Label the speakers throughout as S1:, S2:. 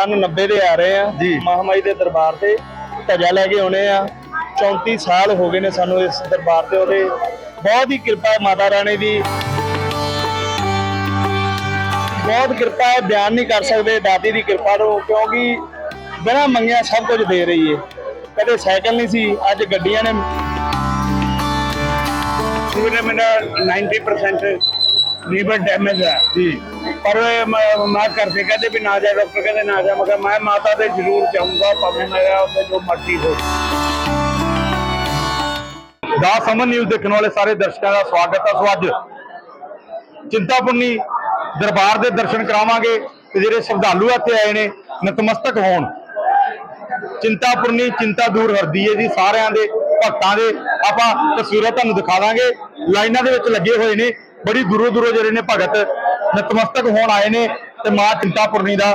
S1: ਸਨ 90 ਦੇ ਆ ਰਹੇ ਆ। ਮਹਾਮਾਈ ਦੇ ਦਰਬਾਰ ਤੇ ਧਜਾ ਲੈ ਕੇ ਆਉਣੇ ਆ। 34 ਸਾਲ ਹੋ ਗਏ ਨੇ ਸਾਨੂੰ ਇਸ ਦਰਬਾਰ ਤੇ ਉਹਦੇ। ਬਹੁਤ ਹੀ ਕਿਰਪਾ ਹੈ ਮਾਤਾ ਰਾਣੀ ਦੀ। ਬਹੁਤ ਕਿਰਪਾ ਹੈ ਬਿਆਨ ਨਹੀਂ ਕਰ ਸਕਦੇ ਦਾਦੀ ਦੀ ਕਿਰਪਾ ਨੂੰ ਕਿਉਂਕਿ ਬਿਨਾਂ ਮੰਗਿਆ ਸਭ ਕੁਝ ਦੇ ਰਹੀ ਹੈ ਕਦੇ ਸਾਈਕਲ ਨਹੀਂ ਸੀ ਅੱਜ ਗੱਡੀਆਂ ਨੇ।
S2: ਸੂਰਜ ਮੇਰਾ 90% ਲੀਵਰ ਡੈਮੇਜ ਹੈ।
S3: ਜੀ।
S2: ਪਰ ਮੈਂ ਕਰਦੇ ਕਹਿੰਦੇ ਵੀ ਨਾ ਜਾ ਡਾਕਟਰ ਕਹਿੰਦੇ ਨਾ ਜਾ ਮਗਰ ਮੈਂ ਮਾਤਾ ਦੇ ਜ਼ਰੂਰ ਜਾਊਂਗਾ ਭਾਵੇਂ ਮੇਰਾ ਉੱਥੇ ਜੋ ਮਰਜ਼ੀ ਹੋ
S3: ਦਾ ਸਮਨ ਨਿਊਜ਼ ਦੇਖਣ ਵਾਲੇ ਸਾਰੇ ਦਰਸ਼ਕਾਂ ਦਾ ਸਵਾਗਤ ਹੈ। ਸੋ ਅੱਜ ਦਰਬਾਰ ਦੇ ਦਰਸ਼ਨ ਕਰਾਵਾਂਗੇ ਤੇ ਜਿਹੜੇ ਸ਼ਰਧਾਲੂ ਇੱਥੇ ਆਏ ਨੇ ਨਤਮਸਤਕ ਹੋਣ। ਚਿੰਤਾਪੁਰਨੀ ਚਿੰਤਾ ਦੂਰ ਹਰਦੀ ਹੈ ਜੀ। ਸਾਰਿਆਂ ਦੇ ਭਗਤਾਂ ਦੇ ਆਪਾਂ ਤਸਵੀਰਾਂ ਤੁਹਾਨੂੰ ਦਿਖਾਵਾਂਗੇ। ਲਾਈਨਾਂ ਦੇ ਵਿੱਚ ਲੱਗੇ ਹੋਏ ਨੇ। ਬੜੀ ਦੂਰੋਂ ਦੂਰੋਂ ਜਿਹੜੇ ਨੇ ਭਗਤ ਨਤਮਸਤਕ ਹੋਣ ਆਏ ਨੇ ਤੇ ਮਾਂ ਚਿੰਤਾਪੁਰਨੀ ਦਾ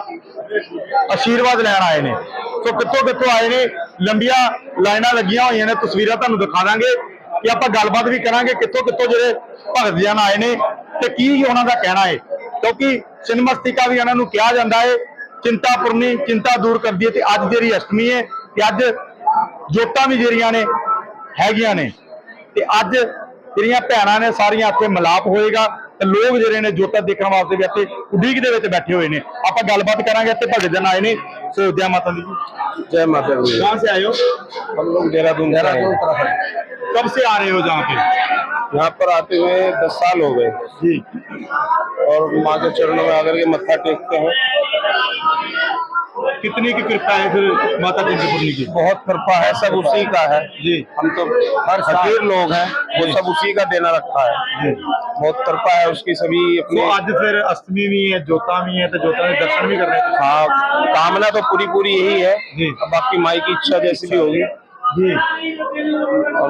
S3: ਆਸ਼ੀਰਵਾਦ ਲੈਣ ਆਏ ਨੇ। ਸੋ ਕਿੱਥੋਂ ਕਿੱਥੋਂ ਆਏ ਨੇ, ਲੰਬੀਆਂ ਲਾਈਨਾਂ ਲੱਗੀਆਂ ਹੋਈਆਂ ਨੇ, ਤਸਵੀਰਾਂ ਤੁਹਾਨੂੰ ਦਿਖਾ ਦਾਂਗੇ ਕਿ ਆਪਾਂ ਗੱਲਬਾਤ ਵੀ ਕਰਾਂਗੇ ਕਿੱਥੋਂ ਕਿੱਥੋਂ ਜਿਹੜੇ ਭਗਤ ਜਨ ਆਏ ਨੇ ਤੇ ਕੀ ਉਹਨਾਂ ਦਾ ਕਹਿਣਾ ਹੈ ਕਿਉਂਕਿ ਸਿਨਮਸਤਿਕਾ ਵੀ ਇਹਨਾਂ ਨੂੰ ਕਿਹਾ ਜਾਂਦਾ ਹੈ ਚਿੰਤਾਪੁਰਨੀ ਚਿੰਤਾ ਦੂਰ ਕਰਦੀ ਹੈ ਤੇ ਅੱਜ ਜਿਹੜੀ ਅਸ਼ਟਮੀ ਹੈ ਤੇ ਅੱਜ ਜੋਤਾਂ ਵੀ ਜਿਹੜੀਆਂ ਨੇ ਹੈਗੀਆਂ ਨੇ। ਤੇ ਅੱਜ ਜਿਹੜੀਆਂ ਭੈਣਾਂ ਨੇ ਸਾਰੀਆਂ ਇੱਥੇ ਮਿਲਾਪ ਹੋਏਗਾ ਤੇ ਲੋਕ ਜਿਹੜੇ ਨੇ ਜੋਤਾਂ ਦੇਖਣ ਵਾਸਤੇ ਵੀ ਇੱਥੇ ਉਡੀਕ ਦੇ ਵਿੱਚ ਬੈਠੇ ਹੋਏ ਨੇ ਆਪਾਂ ਗੱਲਬਾਤ ਕਰਾਂਗੇ ਇੱਥੇ ਭਗਤ ਜਨ ਆਏ ਨੇ ਸੋ ਜੈ ਮਾਤਾ ਦੀ ਜੀ
S2: जय माता दी
S3: कहाँ से आए हो
S2: हम लोग देहरादून से आए हैं।
S3: तरफ कब से आ रहे हो जहाँ पे
S2: यहाँ पर आते हुए दस साल हो गए
S3: जी
S2: और माँ के चरणों में आकर के मत्था टेकते हैं
S3: कितनी की कृपा है फिर माता चिंतपूर्णी की?
S2: बहुत कृपा है सब उसी का है।
S3: जी।
S2: हम तो हर फकीर लोग हैं वो सब उसी का देना रखा है। बहुत कृपा है उसकी सभी अपने।
S3: तो आज फिर अष्टमी भी है ज्योता भी है तो ज्योता में दर्शन भी कर रहे हैं।
S2: हाँ कामना तो पूरी पूरी यही है।
S3: जी।
S2: आपकी माई की इच्छा जैसी भी होगी।
S3: जी।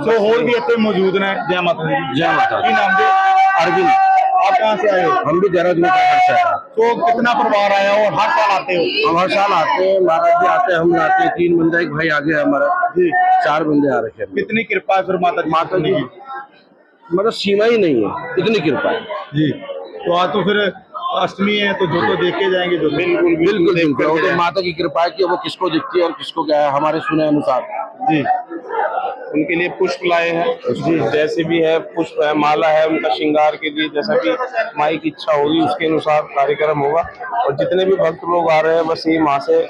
S3: तो होर भी इतने मौजूद ने
S2: जय माता
S3: जय माता अर्जुन।
S2: अरविंद
S3: आप कहाँ से आए
S2: हम भी देहरादून का है।
S3: तो कितना परिवार आया और हर साल आते हो?
S2: हम हर साल आते हैं महाराज जी आते हैं हम आते हैं तीन बंदे एक भाई आगे हमारा।
S3: जी
S2: चार बंदे आ रखे हैं।
S3: कितनी कृपा है फिर माता
S2: माता जी
S3: की?
S2: मतलब सीमा ही नहीं है इतनी कृपा है।
S3: जी तो आज तो फिर अष्टमी है तो जो तो देखे जाएँगे जो
S2: बिल्कुल बिल्कुल माता की कृपा है कि वो किसको दिखती है और किसको क्या है हमारे सुने अनुसार।
S3: जी।
S2: उनके लिए पुष्प लाए हैं। जी। जैसे भी है पुष्प है माला है उनका श्रृंगार के लिए जैसा भी माई की इच्छा होगी उसके अनुसार कार्यक्रम होगा। और जितने भी भक्त लोग आ रहे हैं बस ये माँ से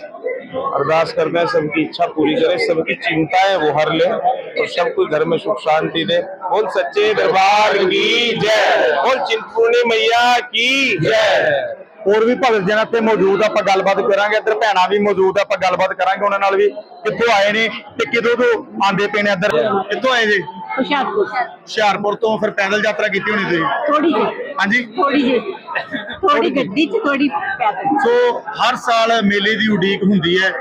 S2: अरदास करते हैं सबकी इच्छा पूरी करे सबकी चिंताएँ वो हर ले और सब कोई घर में सुख शांति दे। बोल सच्चे दरबार की जय बोल चिंतपूर्णी मैया की जय।
S3: ਹੋਰ ਵੀ ਭਗਤ ਜਨ ਇੱਥੇ ਮੌਜੂਦ ਆਪਾਂ ਗੱਲਬਾਤ ਕਰਾਂਗੇ। ਇੱਧਰ ਭੈਣਾਂ ਵੀ ਮੌਜੂਦ ਆਪਾਂ ਗੱਲਬਾਤ ਕਰਾਂਗੇ ਉਹਨਾਂ ਨਾਲ ਵੀ ਕਿੱਥੋਂ ਆਏ ਨੇ ਤੇ ਕਿਦੋਂ ਤੋਂ ਆਂਦੇ ਪਏ ਨੇ ਇੱਧਰ? ਕਿੱਥੋਂ ਆਏ ਜੀ?
S4: ਹੁਸ਼ਿਆਰਪੁਰ।
S3: ਹੁਸ਼ਿਆਰਪੁਰ ਤੋਂ ਫਿਰ ਪੈਦਲ ਯਾਤਰਾ ਕੀਤੀ ਹੋਣੀ ਤੁਸੀਂ
S4: ਥੋੜੀ ਜਿਹੀ।
S3: ਹਾਂਜੀ?
S4: ਥੋੜੀ ਜਿਹੀ। ਥੋੜੀ ਗੱਡੀ ਚ ਥੋੜੀ ਪੈਦਲ।
S3: ਸੋ ਹਰ ਸਾਲ ਮੇਲੇ ਦੀ ਉਡੀਕ ਹੁੰਦੀ ਹੈ।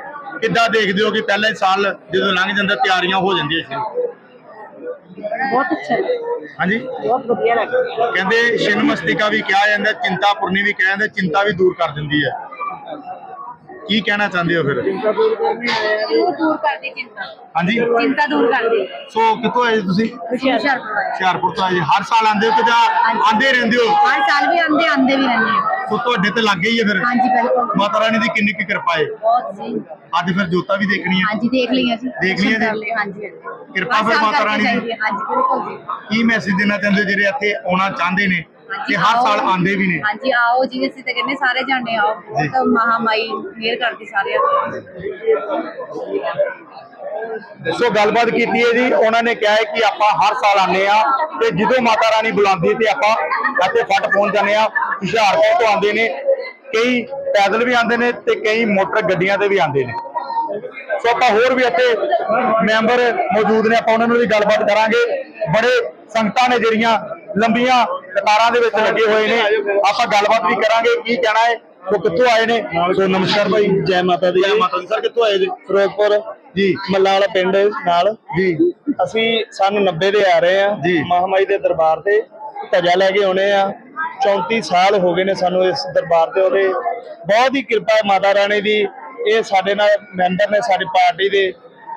S3: ਕਿੱਦਾਂ ਦੇਖਦੇ ਹੋ ਕਿ ਪਹਿਲੇ ਸਾਲ ਜਦੋਂ ਲੰਘ ਜਾਂਦਾ ਤਿਆਰੀਆਂ ਹੋ ਜਾਂਦੀਆਂ ਸੀ?
S4: ਬਹੁਤ ਅੱਛਾ
S3: ਹਾਂਜੀ।
S4: ਬਹੁਤ ਵਧੀਆ ਲੱਗਿਆ
S3: ਕਹਿੰਦੇ ਸ਼ਿਨ ਮਸਤਿਕਾ ਵੀ ਕਿਹਾ ਜਾਂਦਾ ਚਿੰਤਾਪੁਰਨੀ ਵੀ ਕਿਹਾ ਜਾਂਦਾ ਚਿੰਤਾ ਵੀ ਦੂਰ ਕਰ ਦਿੰਦੀ ਹੈ। ਕੀ ਕਹਿਣਾ ਚਾਹੁੰਦੇ ਹੋ ਫਿਰ?
S4: ਦੂਰ ਕਰਦੀ ਚਿੰਤਾ।
S3: ਹਾਂਜੀ।
S4: ਚਿੰਤਾ ਦੂਰ ਕਰਦੀ।
S3: ਸੋ ਕਿੱਥੋਂ ਆਏ ਤੁਸੀਂ?
S4: ਹੁਸ਼ਿਆਰਪੁਰ
S3: ਹੁਸ਼ਿਆਰਪੁਰ ਤੋਂ ਆਏ ਜੀ। ਹਰ ਸਾਲ ਆਉਂਦੇ ਹੋ ਕਿ ਜਾਂ ਆਉਂਦੇ ਰਹਿੰਦੇ ਹੋ?
S4: ਹਰ ਸਾਲ ਵੀ ਆਉਂਦੇ ਆਉਂਦੇ ਵੀ ਰਹਿੰਦੇ ਹਾਂ।
S3: ਸੋ ਤੁਹਾਡੇ ਤੇ ਲੱਗ ਗਈ ਹੈ ਫਿਰ?
S4: ਹਾਂਜੀ ਬਿਲਕੁਲ।
S3: ਮਾਤਾ ਰਾਣੀ ਦੀ ਕਿੰਨੀ ਕੀ ਕਿਰਪਾ ਹੈ?
S4: ਬਹੁਤ ਜੀ।
S3: ਅੱਜ ਫਿਰ ਜੋਤਾ ਵੀ ਦੇਖਣੀ ਹੈ
S4: ਹਾਂਜੀ ਦੇਖ ਲਈਆਂ ਜੀ।
S3: ਦੇਖ ਲਈਆਂ ਜੀ?
S4: ਕਰ ਲਈਆਂ, ਹਾਂਜੀ ਹਾਂਜੀ।
S3: ਕਿਰਪਾ ਫਿਰ ਮਾਤਾ ਰਾਣੀ ਦੀ।
S4: ਹਾਂਜੀ ਬਿਲਕੁਲ ਜੀ।
S3: ਕੀ ਮੈਸੇਜ ਦੇਣਾ ਚਾਹੁੰਦੇ ਹੋ ਜਿਹੜੇ ਇੱਥੇ ਆਉਣਾ ਚਾਹੁੰਦੇ ਨੇ? ਕਿ ਹਰ ਸਾਲ। ਆਉਂਦੇ ਵੀ ਨੇ।
S4: ਹਾਂਜੀ ਆਓ ਜੀ ਅਸੀਂ ਤਾਂ ਕਹਿੰਦੇ ਸਾਰੇ ਜਾਣੇ ਆਓ। ਬਹੁਤ ਮਹਾਮਾਈ ਮਿਹਰ ਕਰਦੀ ਸਾਰਿਆਂ ਤੇ
S3: ਸੋ ਗੱਲਬਾਤ ਕੀਤੀ ਹੈ ਜੀ। ਉਹਨਾਂ ਨੇ ਕਿਹਾ ਹੈ ਕਿ ਆਪਾਂ ਹਰ ਸਾਲ ਆਨੇ ਆ ਤੇ ਜਦੋਂ ਮਾਤਾ ਰਾਣੀ ਬੁਲਾਉਂਦੀ ਤੇ ਆਪਾਂ ਇੱਥੇ ਫਟ ਪਹੁੰਚ ਜਾਂਦੇ ਆ ਹੁਸ਼ਿਆਰਪੁਰ ਤੋਂ ਆਉਂਦੇ ਨੇ ਕਈ ਪੈਦਲ ਵੀ ਆਉਂਦੇ ਨੇ ਤੇ ਕਈ ਮੋਟਰ ਗੱਡੀਆਂ ਤੇ ਵੀ ਆਉਂਦੇ ਨੇ। ਸੋ ਆਪਾਂ ਹੋਰ ਵੀ ਇੱਥੇ ਮੈਂਬਰ ਮੌਜੂਦ ਨੇ ਆਪਾਂ ਉਹਨਾਂ ਨਾਲ ਵੀ ਗੱਲਬਾਤ ਕਰਾਂਗੇ। ਬੜੇ ਸੰਗਤਾਂ ਨੇ ਜਿਹੜੀਆਂ ਲੰਬੀਆਂ ਕਤਾਰਾਂ ਦੇ ਵਿੱਚ ਲੱਗੇ ਹੋਏ ਨੇ। ਆਪਾਂ ਗੱਲਬਾਤ ਵੀ ਕਰਾਂਗੇ ਕੀ ਕਹਿਣਾ ਹੈ ਸੋ ਕਿੱਥੋਂ ਆਏ ਨੇ? ਸੋ ਨਮਸਕਾਰ ਭਾਈ
S1: ਜੈ ਮਾਤਾ ਦੀ।
S3: ਜੈ ਮਾਤਾ ਦੀ। ਸਰ ਕਿੱਥੋਂ ਆਏ ਜੀ?
S1: ਫਿਰੋਜ਼ਪੁਰ
S3: ਜੀ।
S1: ਮੱਲਾ ਵਾਲਾ ਪਿੰਡ ਨਾਲ।
S3: ਜੀ।
S1: ਅਸੀਂ ਸਨ 90 ਦੇ ਆ ਰਹੇ ਆ। ਮਹਾਮਾਈ ਦੇ ਦਰਬਾਰ ਤੇ ਧਜਾ ਲੈ ਕੇ ਆਉਣੇ ਆ। 34 ਸਾਲ ਹੋ ਗਏ ਨੇ ਸਾਨੂੰ ਇਸ ਦਰਬਾਰ ਤੇ ਉਹਦੇ ਬਹੁਤ ਹੀ ਕਿਰਪਾ ਹੈ ਮਾਤਾ ਰਾਣੀ ਦੀ। ਇਹ ਸਾਡੇ ਨਾਲ ਮੈਂਬਰ ਨੇ ਸਾਡੀ ਪਾਰਟੀ ਦੇ।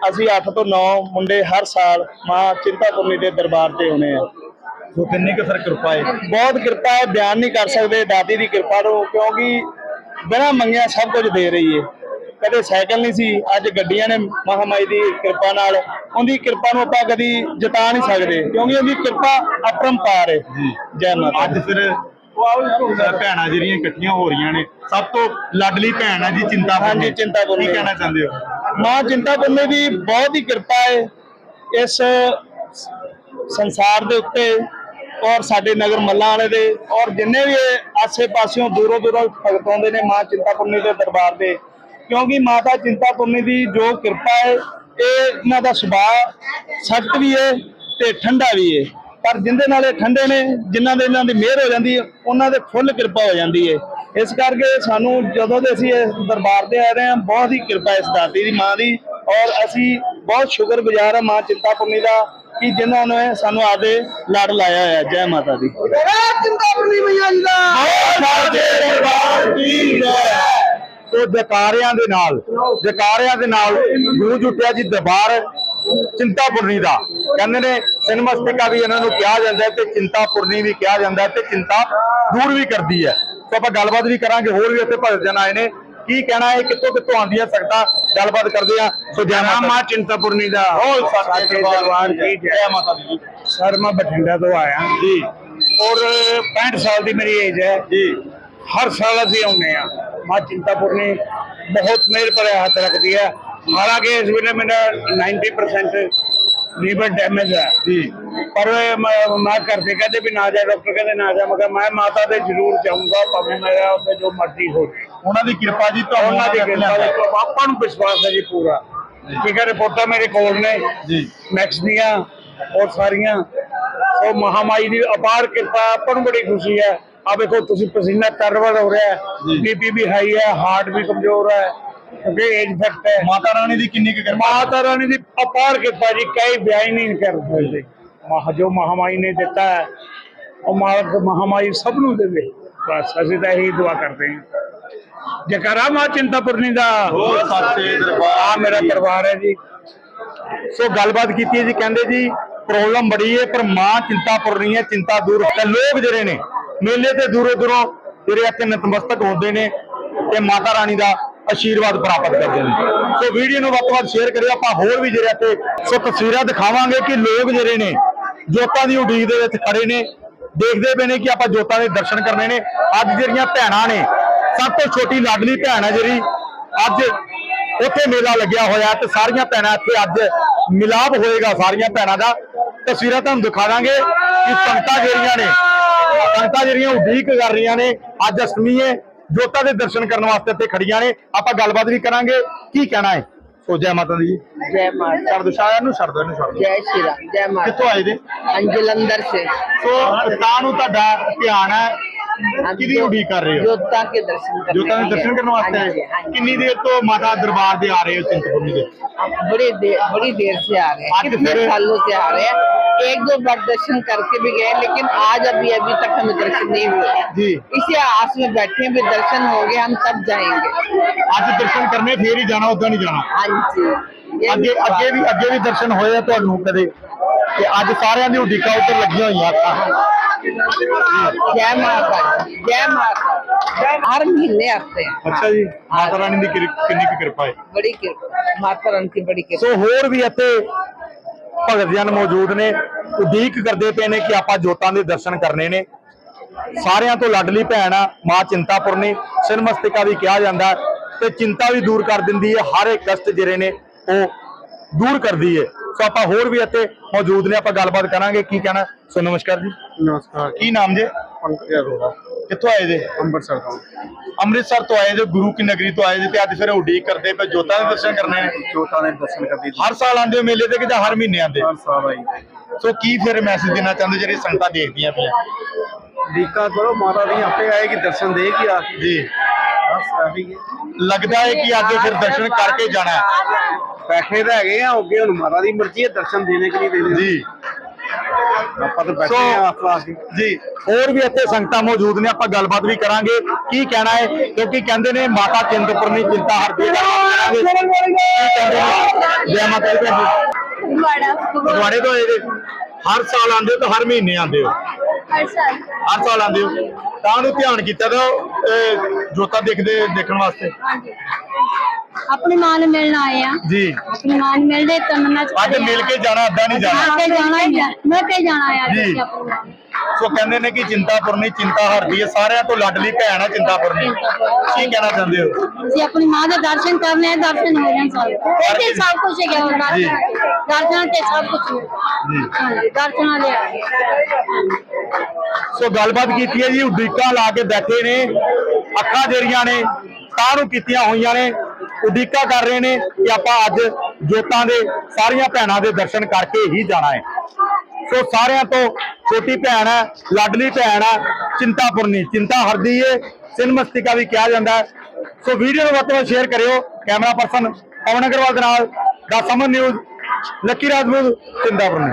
S1: ਅਸੀਂ 8 ਤੋਂ 9 ਮੁੰਡੇ ਹਰ ਸਾਲ ਮਾਂ ਚਿੰਤਾਪੁਰਨੀ ਦੇ ਦਰਬਾਰ ਤੇ ਆਉਣੇ ਆ।
S3: ਸੋ ਕਿੰਨੀ ਕੁ ਫਿਰ ਕਿਰਪਾ ਹੈ।
S1: ਬਹੁਤ ਕਿਰਪਾ ਹੈ ਬਿਆਨ ਨਹੀਂ ਕਰ ਸਕਦੇ ਦਾਦੀ ਦੀ ਕਿਰਪਾ ਤੋਂ ਕਿਉਂਕਿ ਬਿਨਾਂ ਮੰਗਿਆ ਸਭ ਕੁਝ ਦੇ ਰਹੀ ਹੈ। ਕਦੇ ਸਾਈਕਲ ਨਹੀਂ ਸੀ ਅੱਜ ਗੱਡੀਆਂ ਨੇ ਮਹਾਮਾਈ ਦੀ ਕਿਰਪਾ ਨਾਲ ਉਹਦੀ ਕਿਰਪਾ ਨੂੰ ਆਪਾਂ ਕਦੀ ਜਤਾ ਨਹੀਂ ਸਕਦੇ ਕਿਉਂਕਿ ਉਹਦੀ ਕਿਰਪਾ ਅਪਰੰਪਾਰ ਹੈ।
S3: ਜੀ।
S1: ਜੈ ਮਾਤਾ
S3: ਅੱਜ ਫਿਰ ਭੈਣਾਂ ਜਿਹੜੀਆਂ ਇਕੱਠੀਆਂ ਹੋ ਰਹੀਆਂ ਨੇ ਸਭ ਤੋਂ ਲਾਡਲੀ ਭੈਣ ਹੈ ਜੀ ਚਿੰਤਾ
S1: ਹਾਂਜੀ, ਚਿੰਤਾਪੁਰਨੀ।
S3: ਕੀ ਕਹਿਣਾ ਚਾਹੁੰਦੇ ਹੋ?
S1: ਮਾਂ ਚਿੰਤਾਪੁਰਨੀ ਦੀ ਬਹੁਤ ਹੀ ਕਿਰਪਾ ਹੈ। ਇਸ ਸੰਸਾਰ ਦੇ ਉੱਤੇ ਔਰ ਸਾਡੇ ਨਗਰ ਮੱਲਾਂ ਵਾਲੇ ਦੇ, ਔਰ ਜਿੰਨੇ ਵੀ ਆਸੇ-ਪਾਸਿਓਂ ਦੂਰੋਂ ਦੂਰੋਂ ਭਗਤ ਆਉਂਦੇ ਨੇ ਮਾਂ ਚਿੰਤਾਪੁਰਨੀ ਦੇ ਦਰਬਾਰ ਦੇ। ਕਿਉਂਕਿ ਮਾਤਾ ਚਿੰਤਾਪੁਰਨੀ ਦੀ ਜੋ ਕਿਰਪਾ ਹੈ, ਇਹ ਇਹਨਾਂ ਦਾ ਸੁਭਾਅ ਸਖਤ ਵੀ ਹੈ ਤੇ ਠੰਡਾ ਵੀ ਹੈ। ਪਰ ਜਿੰਦੇ ਨਾਲ ਇਹ ਠੰਡੇ ਨੇ, ਜਿਨ੍ਹਾਂ ਦੇ ਇਹਨਾਂ ਦੀ ਮਿਹਰ ਹੋ ਜਾਂਦੀ ਹੈ, ਉਹਨਾਂ ਦੇ ਫੁੱਲ ਕਿਰਪਾ ਹੋ ਜਾਂਦੀ ਹੈ। ਇਸ ਕਰਕੇ ਸਾਨੂੰ ਜਦੋਂ ਦੇ ਅਸੀਂ ਇਸ ਦਰਬਾਰ ਤੇ ਆ ਰਹੇ ਹਾਂ, ਬਹੁਤ ਹੀ ਕਿਰਪਾ ਇਸ ਦਾਤੀ ਦੀ ਮਾਂ ਦੀ, ਔਰ ਅਸੀਂ ਬਹੁਤ ਸ਼ੁਕਰਗੁਜ਼ਾਰ ਹਾਂ ਮਾਂ ਚਿੰਤਾਪੁਰਨੀ ਦਾ ਕਿ ਜਿਨ੍ਹਾਂ ਨੇ ਸਾਨੂੰ ਆਦੇ ਲੜ ਲਾਇਆ ਹੋਇਆ, ਜੈ ਮਾਤਾ ਦੀ।
S3: ਸੋ ਜਕਾਰਿਆਂ ਦੇ ਨਾਲ, ਜਕਾਰਿਆਂ ਦੇ ਨਾਲ ਗੂੰਜ ਉੱਠਿਆ ਜੀ ਦਰਬਾਰ ਚਿੰਤਾਪੁਰਨੀ ਦਾ। ਕਹਿੰਦੇ ਨੇ ਸਿਨਮਸਤਿਕਾ ਵੀ ਇਹਨਾਂ ਨੂੰ ਕਿਹਾ ਜਾਂਦਾ ਹੈ ਤੇ ਚਿੰਤਾਪੁਰਨੀ ਵੀ ਕਿਹਾ ਜਾਂਦਾ ਤੇ ਚਿੰਤਾ ਦੂਰ ਵੀ ਕਰਦੀ ਹੈ। ਸੋ ਆਪਾਂ ਗੱਲਬਾਤ ਵੀ ਕਰਾਂਗੇ, ਹੋਰ ਵੀ ਇੱਥੇ ਭਗਤ ਜਨ ਆਏ ਨੇ। ਕੀ ਕਹਿਣਾ ਹੈ ਕਿੱਥੋਂ ਕਿੱਥੋਂ ਆਉਂਦੀਆਂ ਸਕਦਾ ਗੱਲਬਾਤ ਕਰਦੇ ਆ ਸੋ ਜੈ ਮਾਤਾ ਚਿੰਤਾਪੁਰਨੀ ਦਾ।
S1: ਦਰਬਾਰ ਕੀ ਜੈ। ਮਾਤਾ ਦੀ।
S5: ਸਰ ਮੈਂ ਬਠਿੰਡਾ ਤੋਂ ਆਇਆ।
S3: ਜੀ।
S5: ਔਰ 65 ਸਾਲ ਦੀ ਮੇਰੀ ਏਜ ਹੈ।
S3: ਜੀ।
S5: ਹਰ ਸਾਲ ਅਸੀਂ ਆਉਂਦੇ ਆ ਮਾਂ ਚਿੰਤਾਪੁਰਨੀ ਬਹੁਤ ਮਿਹਰ ਭਰਿਆ ਹੱਥ ਰੱਖਦੀ ਹੈ। ਹਾਲਾਂਕਿ ਇਸ ਵੇਲੇ ਮੇਰਾ 90% ਲੀਵਰ ਡੈਮੇਜ ਹੈ।
S3: ਜੀ।
S5: ਪਰ ਮੈਂ ਕਰਦੇ ਕਹਿੰਦੇ ਵੀ ਨਾ ਜਾ ਡਾਕਟਰ ਕਹਿੰਦੇ ਨਾ ਜਾ ਮੈਂ ਮਾਤਾ ਦੇ ਜ਼ਰੂਰ ਜਾਊਂਗਾ ਭਾਵੇਂ ਮੇਰਾ ਉੱਥੇ ਜੋ ਮਰਜ਼ੀ ਹੋ ਜਾਏ।
S3: ਉਹਨਾਂ ਦੀ ਕਿਰਪਾ ਜੀ ਤੁਹਾਨੂੰ
S5: ਉਹਨਾਂ ਦੀ ਕਿਰਪਾ। ਦੇ ਆਪਾਂ ਨੂੰ ਵਿਸ਼ਵਾਸ ਹੈ ਜੀ ਪੂਰਾ। ਠੀਕ ਹੈ ਰਿਪੋਰਟਾਂ ਮੇਰੇ ਕੋਲ ਨੇ।
S3: ਜੀ।
S5: ਮੈਕਸ ਦੀਆਂ ਔਰ ਸਾਰੀਆਂ। ਉਹ ਮਹਾਮਾਈ ਦੀ ਅਪਾਰ ਕਿਰਪਾ ਆਪਾਂ ਨੂੰ ਬੜੀ ਖੁਸ਼ੀ ਹੈ। ਆ ਵੇਖੋ ਤੁਸੀਂ ਪਸੀਨਾ ਤਰਵਰ ਹੋ ਰਿਹਾ
S3: ਜੀ।
S5: ਹੈ ਬੀਪੀ ਵੀ ਹਾਈ ਹੈ ਹਾਰਟ ਵੀ ਕਮਜ਼ੋਰ ਹੈ। ਕਿਉਂਕਿ ਏਜ ਫੈਕਟ ਹੈ।
S3: ਮਾਤਾ ਰਾਣੀ ਦੀ ਕਿੰਨੀ ਕਿਰਪਾ
S5: ਮਾਤਾ ਰਾਣੀ ਦੀ ਅਪਾਰ ਕਿਰਪਾ ਜੀ ਕਈ ਬਿਆਨ ਨਹੀਂ ਕਰ ਸਕਦੇ। ਮਹਾ ਜੋ ਮਹਾਮਾਈ ਨੇ ਦਿੱਤਾ ਹੈ ਉਹ ਮਾਲਕ ਮਹਾਮਾਈ ਸਭ ਨੂੰ ਦੇਵੇ। ਬਸ ਅਸੀਂ ਤਾਂ ਇਹੀ ਦੁਆ ਕਰਦੇ ਹਾਂ। ਜਕਰਾ ਮਾ ਚਿੰਤਾਪੁਰਨੀ ਦਾ।
S3: ਹੋਰ ਸੱਚੇ ਦਰਬਾਰ
S5: ਆ ਮੇਰਾ ਪਰਿਵਾਰ ਹੈ ਜੀ।
S3: ਸੋ ਗੱਲਬਾਤ ਕੀਤੀ ਜੀ ਕਹਿੰਦੇ ਜੀ ਪ੍ਰੋਬਲਮ ਬੜੀ ਹੈ ਪਰ ਮਾਂ ਚਿੰਤਾ ਪੁਰ ਰਹੀ ਹੈ ਚਿੰਤਾ ਦੂਰ ਤੇ ਲੋਕ ਜਿਹੜੇ ਨੇ ਮੇਲੇ ਤੇ ਦੂਰੋਂ ਦੂਰੋਂ ਜਿਹੜੇ ਇੱਥੇ ਨਤਮਸਤਕ ਹੁੰਦੇ ਨੇ ਤੇ ਮਾਤਾ ਰਾਣੀ ਦਾ ਆਸ਼ੀਰਵਾਦ ਪ੍ਰਾਪਤ ਕਰਦੇ ਨੇ। ਸੋ ਵੀਡੀਓ ਨੂੰ ਵੱਧ ਤੋਂ ਵੱਧ ਸ਼ੇਅਰ ਕਰਿਓ ਆਪਾਂ ਹੋਰ ਵੀ ਜਿਹੜੇ ਇੱਥੇ ਸੋ ਤਸਵੀਰਾਂ ਦਿਖਾਵਾਂਗੇ ਕਿ ਲੋਕ ਜਿਹੜੇ ਨੇ ਜੋਤਾਂ ਦੀ ਉਡੀਕ ਦੇ ਵਿੱਚ ਖੜੇ ਨੇ। ਦੇਖਦੇ ਪਏ ਨੇ ਕਿ ਆਪਾਂ ਜੋਤਾਂ ਦੇ ਦਰਸ਼ਨ ਕਰਨੇ ਨੇ। ਅੱਜ ਜਿਹੜੀਆਂ ਭੈਣਾਂ ਨੇ ਸਭ ਤੋਂ ਛੋਟੀ ਲਾਡਲੀ ਭੈਣ ਹੈ ਜਿਹੜੀ ਅੱਜ ਉੱਥੇ ਮੇਲਾ ਲੱਗਿਆ ਹੋਇਆ ਤੇ ਸਾਰੀਆਂ ਭੈਣਾਂ ਇੱਥੇ ਅੱਜ ਮਿਲਾਪ ਹੋਏਗਾ ਸਾਰੀਆਂ ਭੈਣਾਂ ਦਾ। ਤਸਵੀਰਾਂ ਤੁਹਾਨੂੰ ਦਿਖਾ ਦਾਂਗੇ ਕਿ ਸੰਗਤਾਂ ਜਿਹੜੀਆਂ ਨੇ ਸੰਗਤਾਂ ਜਿਹੜੀਆਂ ਉਡੀਕ ਕਰ ਰਹੀਆਂ ਨੇ। ਅੱਜ ਅਸ਼ਟਮੀ ਹੈ ਜੋਤਾਂ ਦੇ ਦਰਸ਼ਨ ਕਰਨ ਵਾਸਤੇ ਇੱਥੇ ਖੜੀਆਂ ਨੇ। ਆਪਾਂ ਗੱਲਬਾਤ ਵੀ ਕਰਾਂਗੇ ਕੀ ਕਹਿਣਾ ਹੈ? ਸੋ ਜੈ ਮਾਤਾ ਦੀ।
S6: ਜੈ ਮਾਤਾ
S3: ਛੱਡ ਦੋ ਨੂੰ ਛੱਡ ਦੋ ਇਹਨੂੰ ਛੱਡ ਦੋ
S6: ਜੈ ਸ਼੍ਰੀ ਰਾਮ ਜੈ ਮਾਤਾ
S3: ਕਿੱਥੋਂ ਆਏ
S6: ਦੇ ਜਲੰਧਰ ਸੇ।
S3: ਸੋ ਤਾਂ ਨੂੰ ਤੁਹਾਡਾ ਧਿਆਨ ਹੈ ਕਿਹਦੀ ਉਡੀਕ ਕਰ ਰਹੇ ਹੋ
S6: जोता के दर्शन करने
S3: ਜੋਤਾਂ ਦੇ
S6: के
S3: ਦਰਸ਼ਨ
S6: लिए।
S3: ਕਰਨ ਵਾਸਤੇ
S6: हाँ
S3: ਆਏ
S6: जी,
S3: ਹੋ?
S6: हाँ जी।
S3: ਕਿੰਨੀ ਦੇਰ ਤੋਂ ਮਾਤਾ ਦਰਬਾਰ ਦੇ ਆ ਰਹੇ ਹੋ ਚਿੰਤਪੁਰਨੀ ਦੇ
S6: हम बड़ी देर बड़ी देर से आ रहे हैं
S3: आज
S6: कितने
S3: फिर-
S6: सालों से आ रहे हैं एक दो बार दर्शन करके भी गए लेकिन आज अभी अभी तक हमें दर्शन नहीं हुए
S3: जी।
S6: इसी आस में बैठे हैं भी दर्शन होंगे हम तब जाएंगे
S3: ਅੱਜ ਦਰਸ਼ਨ ਕਰਨੇ ਫੇਰ ਹੀ ਜਾਣਾ ਉਦਾਂ ਨਹੀਂ ਜਾਣਾ
S6: हाँ जी ये
S3: ਅੱਗੇ ਅੱਗੇ ਵੀ ਅੱਗੇ ਵੀ ਦਰਸ਼ਨ ਹੋਏ ਆ ਤੁਹਾਨੂੰ ਕਦੇ ਤੇ ਅੱਜ ਸਾਰਿਆਂ ਦੀ ਉਡੀਕਾਂ ਉੱਧਰ ਲੱਗੀਆਂ ਹੋਈਆਂ ਅੱਖਾਂ
S6: ਜੈ ਮਾਤਾ ਜੈ ਮਾਤਾ ਦੀ। ਹਰ ਆਤੇ ਹੈ
S3: ਅੱਛਾ ਜੀ ਮਾਤਾ ਰਾਣੀ ਦੀ ਕਿੰਨੀ ਕੁ ਕਿਰਪਾ ਹੈ?
S6: ਬੜੀ ਕਿਰਪਾ। ਮਾਤਾ ਰਾਣੀ ਦੀ ਬੜੀ ਕਿਰਪਾ।
S3: ਸੋ ਹੋਰ ਵੀ ਇੱਥੇ ਭਗਤ ਜਨ ਮੌਜੂਦ ਨੇ। ਉਦੀਕ ਕਰਦੇ ਪਏ ਨੇ ਕਿ ਆਪਾਂ ਜੋਤਾਂ ਦੇ ਦਰਸ਼ਨ ਕਰਨੇ ਨੇ। ਸਾਰਿਆਂ ਤੋਂ ਲਾਡਲੀ ਭੈਣ ਆ ਮਾਂ ਚਿੰਤਾਪੁਰਨੀ ਸਿਰਮਸਤਿਕਾ ਵੀ ਕਿਹਾ ਜਾਂਦਾ ਤੇ ਚਿੰਤਾ ਵੀ ਦੂਰ ਕਰ ਦਿੰਦੀ ਹੈ। ਹਰ ਇੱਕ ਕਸ਼ਟ ਜਿਹੜੇ ਨੇ ਉਹ ਦੂਰ ਕਰਦੀ ਹੈ। ਸੋ ਆਪਾਂ ਹੋਰ ਵੀ ਇੱਥੇ ਮੌਜੂਦ ਨੇ ਆਪਾਂ ਗੱਲਬਾਤ ਕਰਾਂਗੇ ਕੀ ਕਹਿਣਾ? ਸੋ ਨਮਸਕਾਰ ਜੀ।
S5: ਨਮਸਕਾਰ।
S3: ਕੀ ਨਾਮ ਜੇ?
S5: ਪੰਕਜ ਅਰੋੜਾ।
S3: ਕਿੱਥੋਂ ਆਏ ਜੇ?
S5: ਅੰਮ੍ਰਿਤਸਰ ਤੋਂ।
S3: ਅੰਮ੍ਰਿਤਸਰ ਤੋਂ ਆਏ ਜੇ ਗੁਰੂ ਕੀ ਨਗਰੀ ਤੋਂ ਆਏ ਜੇ ਤੇ ਅੱਜ ਫਿਰ ਉਡੀਕ ਕਰਦੇ ਪਏ ਜੋਤਾਂ ਦੇ ਦਰਸ਼ਨ ਕਰਨੇ ਨੇ?
S5: ਜੋਤਾਂ ਦੇ ਦਰਸ਼ਨ ਕਰਦੀ
S3: ਹਰ ਸਾਲ ਆਉਂਦੇ ਹੋ ਮੇਲੇ ਤੇ ਕਿ ਜਾਂ ਹਰ ਮਹੀਨੇ ਆਉਂਦੇ
S5: ਹਰ ਸਾਲ ਆਈ
S3: ਸੋ ਕੀ ਫਿਰ ਮੈਸੇਜ ਦੇਣਾ ਚਾਹੁੰਦੇ ਜਿਹੜੇ ਸੰਗਤਾਂ ਦੇਖਦੀਆਂ ਪਈਆਂ?
S5: ਲੀਕਾ ਕਰੋ ਮਾਤਾ ਦੀ ਆਪੇ ਆਏਗੀ ਦਰਸ਼ਨ ਦੇਗੀ ਆ।
S3: ਜੀ। ਲੱਗਦਾ ਹੈ ਕਿ ਅੱਜ ਫਿਰ ਦਰਸ਼ਨ ਕਰਕੇ ਜਾਣਾ
S5: ਬੈਠੇ ਤਾਂ ਹੈਗੇ ਆ ਅੱਗੇ ਹੁਣ ਮਾਤਾ ਦੀ ਮਰਜ਼ੀ ਹੈ ਦਰਸ਼ਨ ਦੇਣੇ ਕਿ ਨਹੀਂ ਦੇਣੇ
S3: ਜੀ।
S5: ਆਪਾਂ ਤਾਂ ਬੈਠੇ ਆ ਆਪਾ ਆ ਕੇ
S3: ਜੀ ਹੋਰ ਵੀ ਇੱਥੇ ਸੰਗਤਾਂ ਮੌਜੂਦ ਨੇ ਆਪਾਂ ਗੱਲਬਾਤ ਵੀ ਕਰਾਂਗੇ ਕੀ ਕਹਿਣਾ ਹੈ? ਕਿਉਂਕਿ ਕਹਿੰਦੇ ਨੇ ਮਾਤਾ ਚਿੰਤਪੁਰਨੀ ਚਿੰਤਾ ਹਰਦੀ ਕੀ ਕਹਿੰਦੇ ਨੇ? ਜੈ ਮਾਤਾ ਦੀ
S4: ਬੜਾ
S3: ਫਗਵਾੜੇ ਤੋਂ ਜੇ। ਹਰ ਸਾਲ ਆਉਂਦੇ ਹੋ ਤਾਂ ਹਰ ਮਹੀਨੇ ਆਉਂਦੇ ਹੋ?
S4: ਹਰ ਸਾਲ।
S3: ਹਰ ਸਾਲ ਆਉਂਦੇ ਹੋ। ਤਾਂ ਉਹਨੂੰ ਧਿਆਨ ਕੀਤਾ ਤਾਂ ਜੋਤਾਂ ਦੇਖਦੇ ਦੇਖਣ ਵਾਸਤੇ।
S4: ਹਾਂਜੀ।
S7: ਆਪਣੀ ਮਾਂ ਨੂੰ ਮਿਲਣ ਆਏ ਆ।
S3: ਜੀ।
S7: ਆਪਣੀ ਮਾਂ ਨੂੰ ਮਿਲਦੇ ਤਮੰਨਾ ਚ
S3: ਅੱਜ ਮਿਲ ਕੇ ਜਾਣਾ ਅੱਧਾ ਨਹੀਂ ਜਾਣਾ।
S7: ਕੇ ਜਾਣਾ ਹੀ ਆ। ਮਿਲ ਕੇ ਜਾਣਾ ਆ
S3: ਜੀ।
S7: ਅਸੀਂ ਆਪਣੀ ਮਾਂ ਨੂੰ।
S3: ਸੋ ਕਹਿੰਦੇ ਨੇ ਕਿ ਚਿੰਤਾਪੁਰਨੀ ਚਿੰਤਾ ਹਰਦੀ ਹੈ। ਸਾਰਿਆਂ ਤੋਂ ਲਾਡਲੀ ਭੈਣ ਹੈ ਚਿੰਤਾਪੁਰਨੀ। ਕੀ ਕਹਿਣਾ ਚਾਹੁੰਦੇ ਹੋ?
S7: ਅਸੀਂ ਆਪਣੀ ਮਾਂ ਦੇ ਦਰਸ਼ਨ ਕਰਨੇ ਆ ਦਰਸ਼ਨ ਹੋ ਜਾਣ ਸਾਰੇ। ਇੱਥੇ ਸਭ ਕੁਝ ਹੈਗਾ ਹੁਣ
S3: ਜੀ।
S7: ਦਰਸ਼ਨ ਤੇ ਸਭ ਕੁਝ
S3: ਜੀ।
S7: ਹਾਂਜੀ ਦਰਸ਼ਨਾਂ ਦੇ ਆ। ਹਾਂਜੀ
S3: ਸੋ ਗੱਲਬਾਤ ਕੀਤੀ ਹੈ ਜੀ। ਉਡੀਕਾਂ ਲਾ ਕੇ ਬੈਠੇ ਨੇ। ਅੱਖਾਂ ਜਿਹੜੀਆਂ ਨੇ ਤਾਂ ਨੂੰ ਕੀਤੀਆਂ ਹੋਈਆਂ ਨੇ। ਉਡੀਕਾਂ ਕਰ ਰਹੇ ਨੇ ਕਿ ਆਪਾਂ ਅੱਜ ਜੋਤਾਂ ਦੇ, ਸਾਰੀਆਂ ਭੈਣਾਂ ਦੇ ਦਰਸ਼ਨ ਕਰਕੇ ਹੀ ਜਾਣਾ ਹੈ। ਸੋ ਸਾਰਿਆਂ ਤੋਂ ਛੋਟੀ ਭੈਣ ਹੈ, ਲਾਡਲੀ ਭੈਣ ਹੈ, ਚਿੰਤਾਪੁਰਨੀ, ਚਿੰਤਾ ਹਰਦੀ ਏ ਸਿਨਮਸਤਿਕਾ ਵੀ ਕਿਹਾ ਜਾਂਦਾ ਸੋ ਵੀਡੀਓ ਨੂੰ ਵੱਧ ਤੋਂ ਵੱਧ ਸ਼ੇਅਰ ਕਰਿਓ, ਕੈਮਰਾ ਪਰਸਨ ਪਵਨ ਅਗਰਵਾਲ ਦੇ ਨਾਲ, ਦਾ ਸਮਨ ਨਿਊਜ਼, ਲੱਕੀ ਰਾਜਪੂਤ, ਚਿੰਤਾਪੁਰਨੀ।